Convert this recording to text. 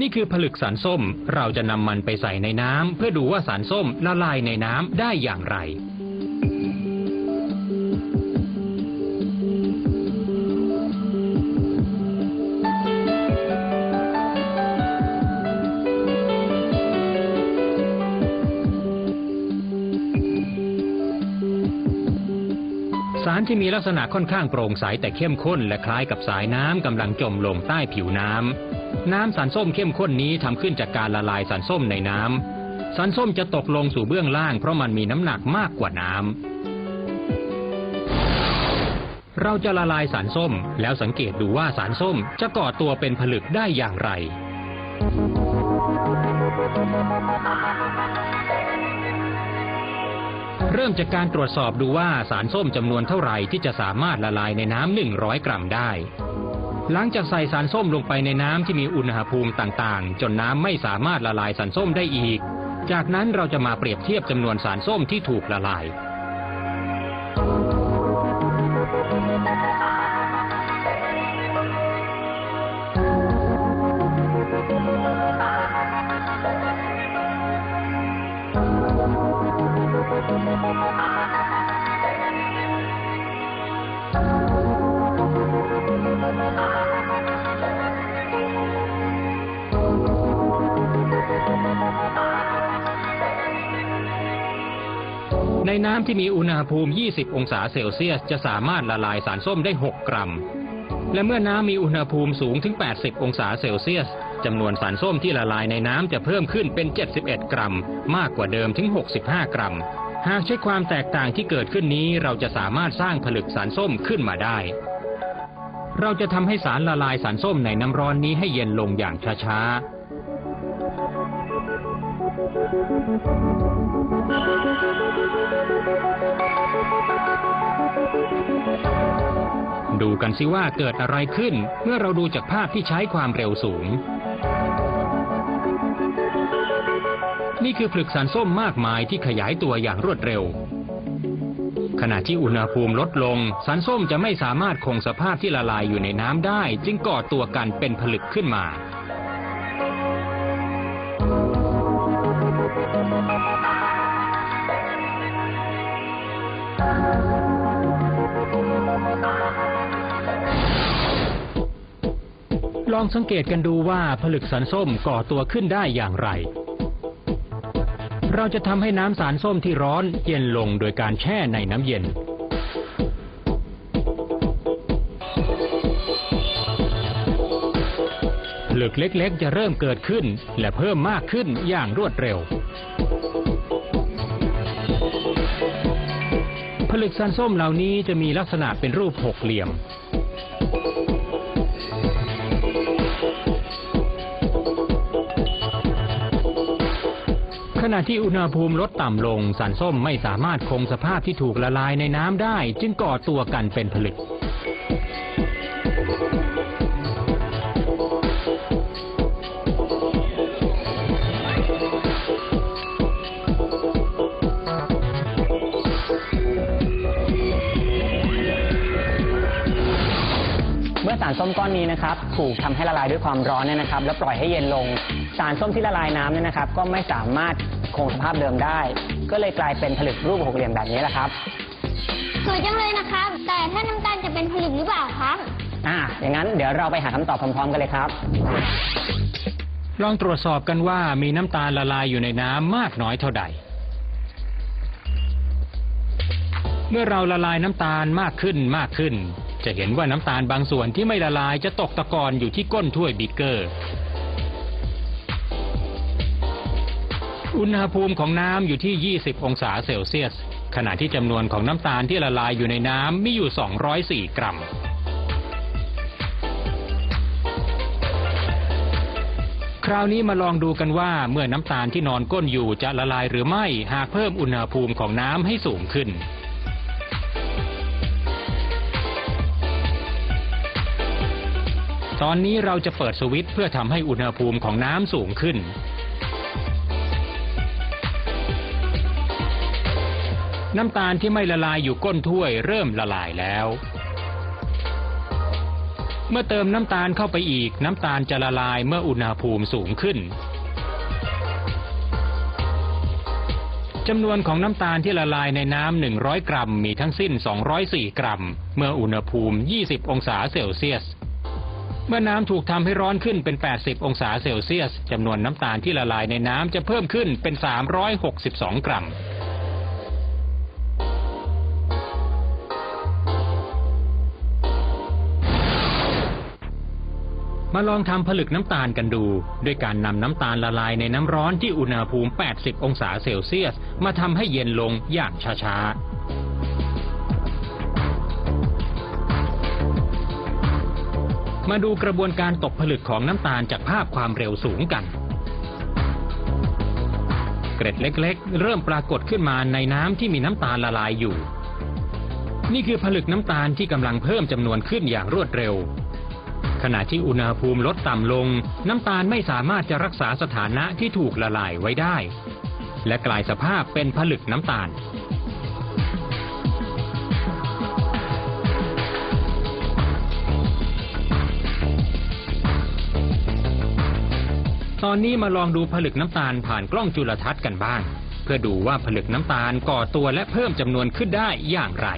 นี่คือผลึกสารส้ม เราจะนำมันไปใส่ในน้ำเพื่อดูว่าสารส้มละลายในน้ำได้อย่างไร สารที่มีลักษณะค่อนข้างโปร่งใสแต่เข้มข้นและคล้ายกับสายน้ำกำลังจมลงใต้ผิวน้ำ น้ำสารส้มเข้มข้นนี้ทำขึ้นจากการละลายสารส้มในน้ำสารส้มจะตกลงสู่เบื้องล่างเพราะมันมีน้ำหนักมากกว่าน้ำเราจะละลายสารส้มแล้วสังเกตดูว่าสารส้มจะก่อตัวเป็นผลึกได้อย่างไร เริ่มจากการตรวจสอบดูว่าสารส้มจำนวนเท่าไหร่ที่จะสามารถละลายในน้ำ100 กรัมได้ หลังจากใส่สารส้มลงไปในน้ำที่มีอุณหภูมิต่างๆ จนน้ำไม่สามารถละลายสารส้มได้อีก จากนั้นเราจะมาเปรียบเทียบจำนวนสารส้มที่ถูกละลาย นน้ำที่มีอุณหภูมิ 20 องศาเซลเซียส จะสามารถละลายสารส้มได้ 6 กรัม และเมื่อน้ำมีอุณหภูมิสูงถึง 80 องศาเซลเซียสจำนวนสารส้มที่ละลายในน้ำจะเพิ่มขึ้นเป็น 71 กรัม มากกว่าเดิมถึง 65 กรัม หากใช้ความแตกต่างที่เกิดขึ้นนี้เราจะสามารถสร้างผลึกสารส้มขึ้นมาได้ เราจะทำให้สารละลายสารส้มในน้ำร้อนนี้ให้เย็นลงอย่างช้าๆ ดูกันสิว่าเกิดอะไรขึ้น เมื่อเราดูจากภาพที่ใช้ความเร็วสูง นี่คือผลึกสารส้มมากมายที่ขยายตัวอย่างรวดเร็ว ขณะที่อุณหภูมิลดลง สารส้มจะไม่สามารถคงสภาพที่ละลายอยู่ในน้ำได้ จึงก่อตัวกันเป็นผลึกขึ้นมา ลองสังเกตกันดูว่าผลึกสารส้มก่อตัวขึ้นได้อย่างไร เราจะทำให้น้ำสารส้มที่ร้อนเย็นลงโดยการแช่ในน้ำเย็น ผลึกเล็กๆ จะเริ่มเกิดขึ้นและเพิ่มมากขึ้นอย่างรวดเร็ว ผลึกสารส้มเหล่านี้จะมีลักษณะเป็นรูปหกเหลี่ยม ณะที่อุณหภูมิลดต่ำลงสารส้มไม่สามารถคงสภาพที่ถูกละลายในน้ำได้ จึงก่อตัวกันเป็นผลึก เมื่อสารส้มก้อนนี้นะครับ ถูกทำให้ละลายด้วยความร้อนเนี่ยนะครับ แล้วปล่อยให้เย็นลง สารส้มที่ละลายน้ำเนี่ยนะครับ ก็ไม่สามารถ คงสภาพเดิมได้ ก็เลยกลายเป็นผลึกรูปหกเหลี่ยมแบบนี้แหละครับ สวยจังเลยนะครับ แต่ถ้าน้ำตาลจะเป็นผลึกหรือเปล่าครับอ่าอย่างนั้นเดี๋ยวเราไปหาคำตอบพร้อมๆกันเลยครับ ลองตรวจสอบกันว่ามีน้ำตาลละลายอยู่ในน้ำมากน้อยเท่าใด เมื่อเราละลายน้ำตาลมากขึ้นมากขึ้น จะเห็นว่าน้ำตาลบางส่วนที่ไม่ละลายจะตกตะกอนอยู่ที่ก้นถ้วยบิกเกอร์ อุณหภูมิของน้ำอยู่ที่ 20 องศาเซลเซียส ขณะที่จำนวนของน้ำตาลที่ละลายอยู่ในน้ำมีอยู่ 204 กรัม คราวนี้มาลองดูกันว่าเมื่อน้ำตาลที่นอนก้นอยู่จะละลายหรือไม่หากเพิ่มอุณหภูมิของน้ำให้สูงขึ้นตอนนี้เราจะเปิดสวิตช์เพื่อทำให้อุณหภูมิของน้ำสูงขึ้น น้ำตาลที่ไม่ละลายอยู่ก้นถ้วยเริ่มละลายแล้ว เมื่อเติมน้ำตาลเข้าไปอีกน้ำตาลจะละลายเมื่ออุณหภูมิสูงขึ้นจำนวนของน้ำตาลที่ละลายในน้ำ 100 กรัม มีทั้งสิ้น 204 กรัม เมื่ออุณหภูมิ 20 องศาเซลเซียส เมื่อน้ำถูกทำให้ร้อนขึ้นเป็น 80 องศาเซลเซียส จำนวนน้ำตาลที่ละลายในน้ำจะเพิ่มขึ้นเป็น 362 กรัม มาลองทำผลึกน้ำตาลกันดู ด้วยการนำน้ำตาลละลายในน้ำร้อนที่อุณหภูมิ 80 องศาเซลเซียส มาทำให้เย็นลงอย่างช้าๆมาดูกระบวนการตกผลึกของน้ำตาลจากภาพความเร็วสูงกัน เกร็ดเล็กๆ เริ่มปรากฏขึ้นมาในน้ำที่มีน้ำตาลละลายอยู่ นี่คือผลึกน้ำตาลที่กำลังเพิ่มจำนวนขึ้นอย่างรวดเร็ว ขณะที่อุณหภูมิลดต่ำลง น้ำตาลไม่สามารถจะรักษาสถานะที่ถูกละลายไว้ได้ และกลายสภาพเป็นผลึกน้ำตาล ตอนนี้มาลองดูผลึกน้ำตาลผ่านกล้องจุลทรรศน์กันบ้าง เพื่อดูว่าผลึกน้ำตาลก่อตัวและเพิ่มจำนวนขึ้นได้อย่างไร